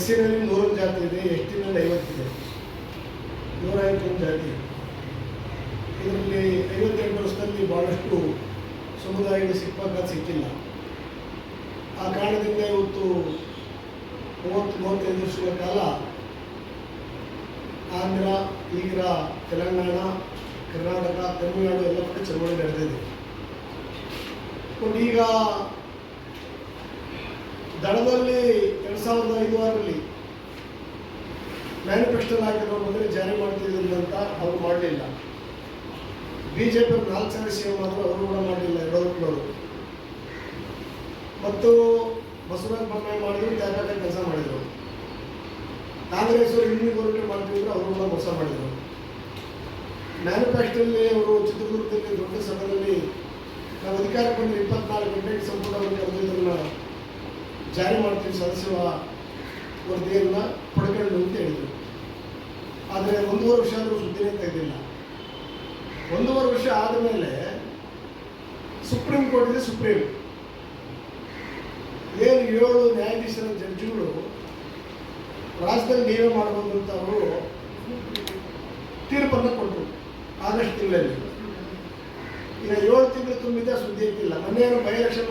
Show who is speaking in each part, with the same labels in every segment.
Speaker 1: ಎಸ್ಸಿನಲ್ಲಿ ನೂರು ಜಾತಿ ಇದೆ ಎಸ್ ಟಿನಲ್ಲಿ ಐವತ್ತಿದೆ ನೂರ ಐವತ್ತೊಂದು ಜಾತಿ. ಇದರಲ್ಲಿ ಐವತ್ತೆಂಟು ವರ್ಷದಲ್ಲಿ ಭಾಳಷ್ಟು ಸಮುದಾಯಕ್ಕೆ ಸಿಕ್ಕಾಗ ಸಿಕ್ಕಿಲ್ಲ. ಆ ಕಾರಣದಿಂದ ಇವತ್ತು ಮೂವತ್ತು, ಮೂವತ್ತೈದು ವರ್ಷದ ಕಾಲ ಆಂಧ್ರ, ಈಗ್ರ, ತೆಲಂಗಾಣ, ಕರ್ನಾಟಕ, ತಮಿಳುನಾಡು ಎಲ್ಲ ಕಡೆ ಚಳವಳಿ ನಡೆದಿದೆ. ಒಂದು ಈಗ ದಡದಲ್ಲಿ ಎರಡು ಸಾವಿರದ ಐದು ಹಾಕಿರೋ ಬಂದ್ರೆ ಜಾರಿ ಮಾಡ್ತಿದ್ರು ಅಂತ ಅವ್ರು ಮಾಡಲಿಲ್ಲ. ಬಿ ಜೆ ಪಿ ನಾಲ್ಕು ಸಾವಿರ ಸಿ ಎಂ ಅವರು ಕೂಡ ಮಾಡಲಿಲ್ಲ ಯಡಿಯೂರಪ್ಪನವರು ಮತ್ತು ಬಸವರಾಜ ಬೊಮ್ಮಾಯಿ ಮಾಡಿದ್ರು ತ್ಯಾಗ ಕೆಲಸ ಮಾಡಿದರು. ಕಾಂಗ್ರೆಸ್ ಅವರು ಇನ್ನೂ ಗೌರವ ಮಾಡ್ತಿದ್ರು ಅವರು ಕೂಡ ಮೋಸ ಮಾಡಿದರು. ಮ್ಯಾನಿಫೆಸ್ಟೋಲ್ಲಿ ಅವರು ಚಿತ್ರದುರ್ಗದಲ್ಲಿ ದೊಡ್ಡ ಸಭೆಯಲ್ಲಿ ನಾವು ಅಧಿಕಾರಕ್ಕೆ ಬಂದರೆ ಇಪ್ಪತ್ನಾಲ್ಕು ಗಂಟೆಗೆ ಸಂಪೂರ್ಣವಾಗಿ ಕರೆದಿದ್ದನ್ನು ಜಾರಿ ಮಾಡ್ತೀವಿ ಸದಸ್ಯ ವರದಿಯನ್ನು ಪಡ್ಕೊಂಡು ಅಂತ ಹೇಳಿದರು. ಆದರೆ ಒಂದೂವರೆ ವರ್ಷ ಆದರೂ ಸುದ್ದಿನೇ ತೆಗೆದಿಲ್ಲ ಒಂದೂವರೆ ವರ್ಷ ಆದಮೇಲೆ ಸುಪ್ರೀಂ ಕೋರ್ಟ್ ಇದೆ ಸುಪ್ರೀಂ. ಏನು ಏಳು ನ್ಯಾಯಾಧೀಶರ ಜಡ್ಜಿಗಳು ರಾಜ್ಯದಲ್ಲಿ ನೀವೇ ಮಾಡಬಹುದು ಅಂತ ಅವರು ತೀರ್ಪನ್ನು ಕೊಟ್ಟರು ಆಗಸ್ಟ್ ತಿಂಗಳಲ್ಲಿ. ಈಗ ಏಳು ತಿಂಗಳು ತುಂಬಿದ ಸುದ್ದಿ ಇಟ್ಟಿಲ್ಲ ಮೊನ್ನೆ ಬೈ ಎಲೆಕ್ಷನ್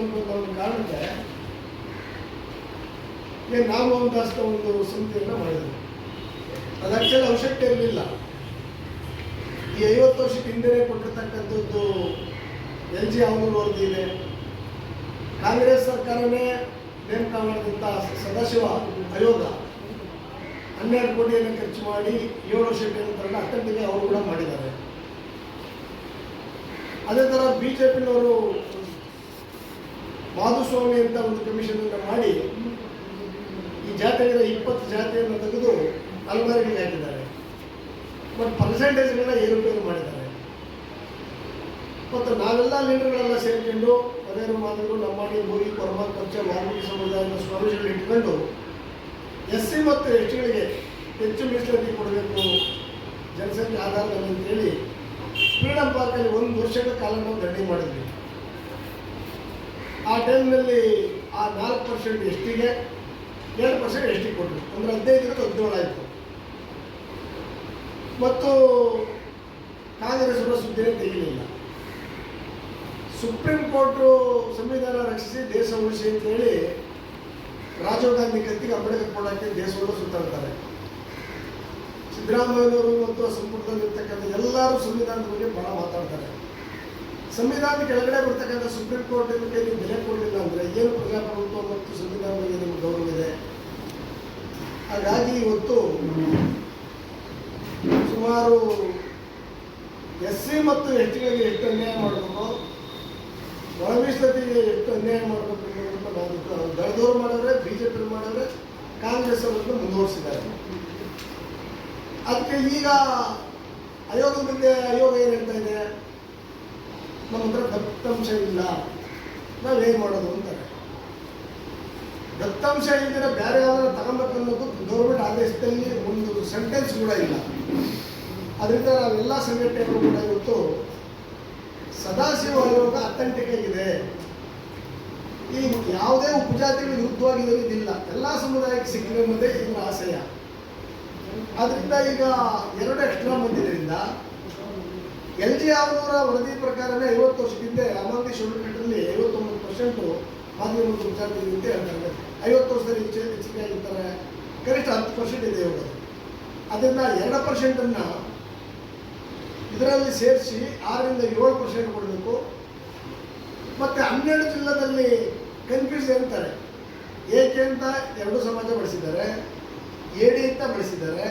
Speaker 1: ಕಾರಣಕ್ಕೆ ಏನು ನಾವು ದಾಸ್ ಒಂದು ಸಮಿತಿಯನ್ನು ಮಾಡಿದರು ಅದು ಅವಶ್ಯಕತೆ ಇರಲಿಲ್ಲ. ಈ ಐವತ್ತು ವರ್ಷಕ್ಕೆ ಹಿಂದೆನೇ ಕೊಟ್ಟಿರ್ತಕ್ಕಂಥದ್ದು ಎಲ್ ಜಿ ಅವನೂರು ವರದಿ ಇದೆ. ಕಾಂಗ್ರೆಸ್ ಸರ್ಕಾರನೇ ನೇಮಕ ಮಾಡಿದಂಥ ಸದಾಶಿವ ಆಯೋಗ ಹನ್ನೆರಡು ಕೋಟಿಯನ್ನು ಖರ್ಚು ಮಾಡಿ ಏಳು ವರ್ಷಕ್ಕೆ ನಂತರ ಅಕ್ಕಂಟಿಗೆ ಅವರು ಕೂಡ ಮಾಡಿದ್ದಾರೆ. ಅದೇ ಥರ ಬಿ ಜೆ ಪಿನವರು ಮಾಧುಸ್ವಾಮಿ ಅಂತ ಒಂದು ಕಮಿಷನ್ ಅನ್ನು ಮಾಡಿ ಜಾತಿಗಳ ಇಪ್ಪತ್ತು ಜಾತಿಯನ್ನು ತೆಗೆದು ಅಲ್ಮಾರಿಗೆ ಹಾಕಿದ್ದಾರೆ. ಬಟ್ ಪರ್ಸೆಂಟೇಜ್ಗಳನ್ನ ಏರುಪೇರು ಮಾಡಿದ್ದಾರೆ? ಮತ್ತು ನಾವೆಲ್ಲ ಲೀಡರ್ಗಳೆಲ್ಲ ಸೇರಿಕೊಂಡು ಅದೇನು ಮಾತುಗಳು ನಮ್ಮಾಡಿ ಮೂರಿ ಕೊರಮ ಪಂಚ ವಾಲ್ಮೀಕಿ ಸಮುದಾಯದ ಸ್ವಾಮೀಜಿಗಳು ಇಟ್ಕೊಂಡು ಎಸ್ ಸಿ ಮತ್ತು ಎಸ್ ಟಿಗಳಿಗೆ ಹೆಚ್ಚು ಮೀಸಲಾತಿ ಕೊಡಬೇಕು ಜನಸಂಖ್ಯೆ ಆಧಾರದಲ್ಲಿ ಅಂತೇಳಿ ಫ್ರೀಡಮ್ ಪಾರ್ಕಲ್ಲಿ ಒಂದು ವರ್ಷದ ಕಾಲ ನಾವು ದಂಡಿ ಮಾಡಿದ್ವಿ. ಆ ಟೈಮ್ನಲ್ಲಿ ಆ ನಾಲ್ಕು ಪರ್ಸೆಂಟ್ ಎಸ್ ಟಿಗೆ ಎರಡು ಪರ್ಸೆಂಟ್ ಎಸ್ ಟಿ ಕೊಟ್ಟರು? ಅಂದರೆ ಹದಿನೈದರಿಂದ ಹದಿನೇಳು ಆಯಿತು. ಮತ್ತು ಕಾಂಗ್ರೆಸ್ ಅವರ ಸುದ್ದಿನೇ ತೆಗಿಲಿಲ್ಲ. ಸುಪ್ರೀಂ ಕೋರ್ಟು ಸಂವಿಧಾನ ರಕ್ಷಿಸಿ ದೇಶ ಉಳಿಸಿ ಅಂತೇಳಿ ರಾಜೀವ್ ಗಾಂಧಿ ಕತ್ತಿಗೆ ಅಂಬೇಡ್ಕರ್ ಕೊಡೋಕ್ಕೆ ದೇಶವನ್ನು ಸುತ್ತಾಡ್ತಾರೆ. ಸಿದ್ದರಾಮಯ್ಯನವರು ಮತ್ತು ಸಂಪುಟದಲ್ಲಿರ್ತಕ್ಕಂಥ ಎಲ್ಲರೂ ಸಂವಿಧಾನದ ಬಗ್ಗೆ ಬಹಳ ಮಾತಾಡ್ತಾರೆ. ಸಂವಿಧಾನದ ಕೆಳಗಡೆ ಬರ್ತಕ್ಕಂಥ ಸುಪ್ರೀಂ ಕೋರ್ಟ್ ಇದಕ್ಕೆ ನೀವು ಬೆಲೆ ಕೊಡಲಿಲ್ಲ ಅಂದರೆ ಏನು ಪ್ರಜಾಪ್ರಭುತ್ವ ಮತ್ತು ಸಂವಿಧಾನ ಬಗ್ಗೆ ನಿಮ್ಗೆ ಗೌರವ ಇದೆ ಹಾಗಾಗಿ ಇವತ್ತು ಸುಮಾರು ಎಸ್ ಸಿ ಮತ್ತು ಎಚ್ ಟಿಗಳಿಗೆ ಎಷ್ಟು ಅನ್ಯಾಯ ಮಾಡಬೇಕು ಒಳ ಮೀಸಲಾತಿಗೆ ಎಷ್ಟು ಅನ್ಯಾಯ ಮಾಡಬೇಕು ಅಂತ ನಾವು ದಳದವ್ರು ಮಾಡಿದ್ರೆ ಬಿ ಜೆ ಪಿ ಮಾಡಿದ್ರೆ ಕಾಂಗ್ರೆಸ್ ಅವರನ್ನು ಮುಂದುವರಿಸಿದ್ದಾರೆ. ಅದಕ್ಕೆ ಈಗ ಆಯೋಗದ ಮುಂದೆ ಆಯೋಗ ಏನು ಹೇಳ್ತಾ ಇದೆ? ನಮ್ಮ ಹತ್ರ ದತ್ತಾಂಶ ಇಲ್ಲ. ನಾವೇನು ಮಾಡೋದು ಅಂತಾರೆ ದತ್ತಾಂಶ ಇದ್ದರೆ ಬೇರೆ ಯಾವ್ದಾರು ತಗೊಬೇಕನ್ನೋದು ಗೌರ್ಮೆಂಟ್ ಆದೇಶದಲ್ಲಿ ಒಂದು ಸೆಂಟೆನ್ಸ್ ಕೂಡ ಇಲ್ಲ. ಅದರಿಂದ ನಾವೆಲ್ಲ ಸಂಘಟನೆಗಳು ಕೂಡ ಇವತ್ತು ಸದಾಶಿವ ಆಯೋಗ ಅಥೆಂಟಿಕ್ ಆಗಿದೆ ಈ ಯಾವುದೇ ಉಪಜಾತಿಗಳು ವಿರುದ್ಧವಾಗಿ ಇದಿಲ್ಲ. ಎಲ್ಲ ಸಮುದಾಯಕ್ಕೆ ಸಿಕ್ಕಿದೆ ಅನ್ನೋದೇ ಇದರ ಆಶಯ. ಅದರಿಂದ ಈಗ ಎರಡು ಎಕ್ಸ್ಟ್ರಾ ಬಂದಿದ್ದರಿಂದ ಎಲ್ ಜಿ ಅವರ ವರದಿ ಪ್ರಕಾರನೇ ಐವತ್ತು ವರ್ಷದಿಂದ ಅಮರ್ದಿ ಶುರುಕಟ್ಟಲ್ಲಿ ಐವತ್ತೊಂಬತ್ತು ಪರ್ಸೆಂಟು ಮಾಧ್ಯಮ ಉಪಜಾತಿ ಅಂತ ಹೇಳ್ತಾರೆ ಐವತ್ತು ವರ್ಷದಲ್ಲಿ ಹೆಚ್ಚು ಹೆಚ್ಚಿಗೆ ಆಗಿರ್ತಾರೆ. ಕನಿಷ್ಠ ಹತ್ತು ಪರ್ಸೆಂಟ್ ಇದೆ ಇವಾಗ ಅದನ್ನು ಎರಡು ಪರ್ಸೆಂಟನ್ನು ಇದರಲ್ಲಿ ಸೇರಿಸಿ ಆರರಿಂದ ಏಳು ಪರ್ಸೆಂಟ್ ಕೊಡಬೇಕು. ಮತ್ತು ಹನ್ನೆರಡು ಜಿಲ್ಲೆಯಲ್ಲಿ ಕನ್ಫ್ಯೂಸ್ ಅಂತಾರೆ. ಏಕೆ ಅಂತ ಎರಡು ಸಮಾಜ ಬಳಸಿದ್ದಾರೆ. ಎಡಿ ಅಂತ ಬಳಸಿದ್ದಾರೆ.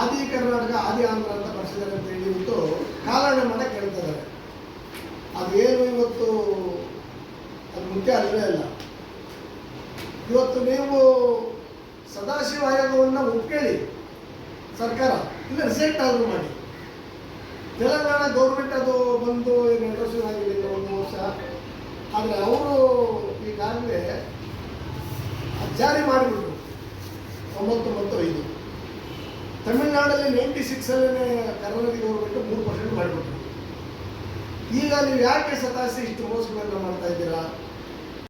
Speaker 1: ಆದಿ ಕರ್ನಾಟಕ, ಆದಿ ಆಂಧ್ರ ಅಂತ ಬಳಸಿದ್ದಾರೆ ಅಂತ ಹೇಳಿ ಇವತ್ತು ಕಾಲಹರಣ ಮಾಡಕ್ಕೆ ಹೇಳ್ತಿದ್ದಾರೆ ಅದೇನು ಇವತ್ತು ಅದು ಮುಖ್ಯ ಅಲ್ಲವೇ ಅಲ್ಲ. ಇವತ್ತು ನೀವು ಸದಾಶಿವ ಆಯೋಗವನ್ನು ಒಪ್ಕೊಳ್ಳಿ. ಸರ್ಕಾರ, ಇಲ್ಲ ರಿಸೆಕ್ಟ್ ಆದರೂ ಮಾಡಿ. ತೆಲಂಗಾಣ ಗೌರ್ಮೆಂಟ್ ಅದು ಬಂದು ಎರಡು ವರ್ಷ ಆಗಿದೆ ಒಂದು ವರ್ಷ. ಆದರೆ ಅವರು ಈಗಾಗಲೇ ಜಾರಿ ಮಾಡಿಬಿಟ್ರು ಮತ್ತು ಐದು. ತಮಿಳ್ನಾಡಲ್ಲಿ ನೈಂಟಿ ಸಿಕ್ಸಲ್ಲೇ ಕರ್ನಾಟಕ ಗೌರ್ಮೆಂಟ್ ಮೂರು ಪರ್ಸೆಂಟ್ ಮಾಡಿಬಿಟ್ರು. ಈಗ ನೀವು ಯಾಕೆ ಸತಾಸಿ ಇಷ್ಟು ಮೋಸಗಳನ್ನು ಮಾಡ್ತಾ ಇದ್ದೀರಾ?